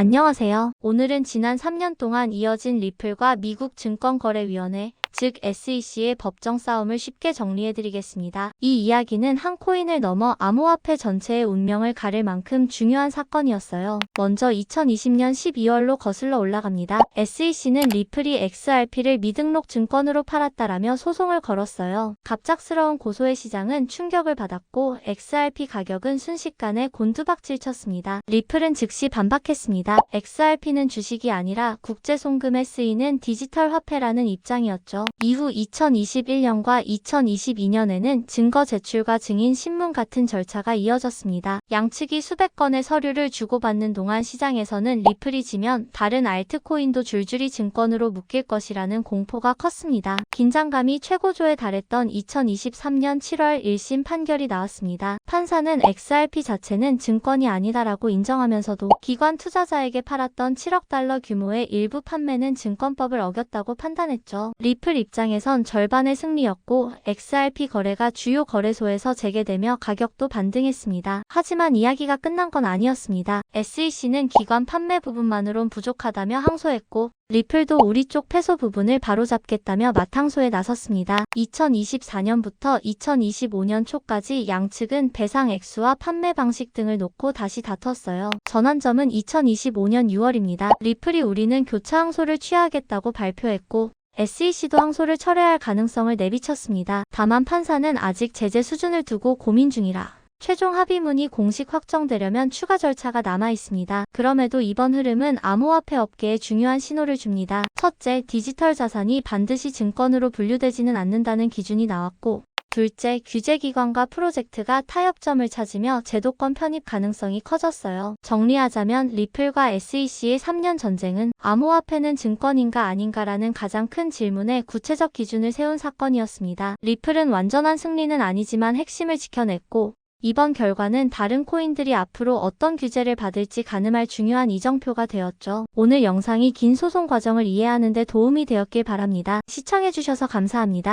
안녕하세요. 오늘은 지난 3년 동안 이어진 리플과 미국 증권거래위원회, 즉 SEC의 법정 싸움을 쉽게 정리해드리겠습니다. 이 이야기는 한 코인을 넘어 암호화폐 전체의 운명을 가를 만큼 중요한 사건이었어요. 먼저 2020년 12월로 거슬러 올라갑니다. SEC는 리플이 XRP를 미등록 증권으로 팔았다라며 소송을 걸었어요. 갑작스러운 고소의 시장은 충격을 받았고 XRP 가격은 순식간에 곤두박질 쳤습니다. 리플은 즉시 반박했습니다. XRP는 주식이 아니라 국제 송금에 쓰이는 디지털 화폐라는 입장이었죠. 이후 2021년과 2022년에는 증거 제출과 증인 신문 같은 절차가 이어졌습니다. 양측이 수백 건의 서류를 주고받는 동안 시장에서는 리플이 지면 다른 알트코인도 줄줄이 증권으로 묶일 것이라는 공포가 컸습니다. 긴장감이 최고조에 달했던 2023년 7월 1심 판결이 나왔습니다. 판사는 XRP 자체는 증권이 아니다라고 인정하면서도 기관 투자자에게 팔았던 7억 달러 규모의 일부 판매는 증권법을 어겼다고 판단했죠. 리플 입장에선 절반의 승리였고 XRP 거래가 주요 거래소에서 재개되며 가격도 반등했습니다. 하지만 이야기가 끝난 건 아니었습니다. SEC는 기관 판매 부분만으론 부족하다며 항소했고 리플도 우리 쪽 패소 부분을 바로잡겠다며 맞항소에 나섰습니다. 2024년부터 2025년 초까지 양측은 배상 액수와 판매 방식 등을 놓고 다시 다퉜어요. 전환점은 2025년 6월입니다. 리플이 우리는 교차 항소를 취하겠다고 발표했고 SEC도 항소를 철회할 가능성을 내비쳤습니다. 다만 판사는 아직 제재 수준을 두고 고민 중이라 최종 합의문이 공식 확정되려면 추가 절차가 남아 있습니다. 그럼에도 이번 흐름은 암호화폐 업계에 중요한 신호를 줍니다. 첫째, 디지털 자산이 반드시 증권으로 분류되지는 않는다는 기준이 나왔고, 둘째, 규제기관과 프로젝트가 타협점을 찾으며 제도권 편입 가능성이 커졌어요. 정리하자면 리플과 SEC의 3년 전쟁은 암호화폐는 증권인가 아닌가라는 가장 큰 질문에 구체적 기준을 세운 사건이었습니다. 리플은 완전한 승리는 아니지만 핵심을 지켜냈고 이번 결과는 다른 코인들이 앞으로 어떤 규제를 받을지 가늠할 중요한 이정표가 되었죠. 오늘 영상이 긴 소송 과정을 이해하는 데 도움이 되었길 바랍니다. 시청해주셔서 감사합니다.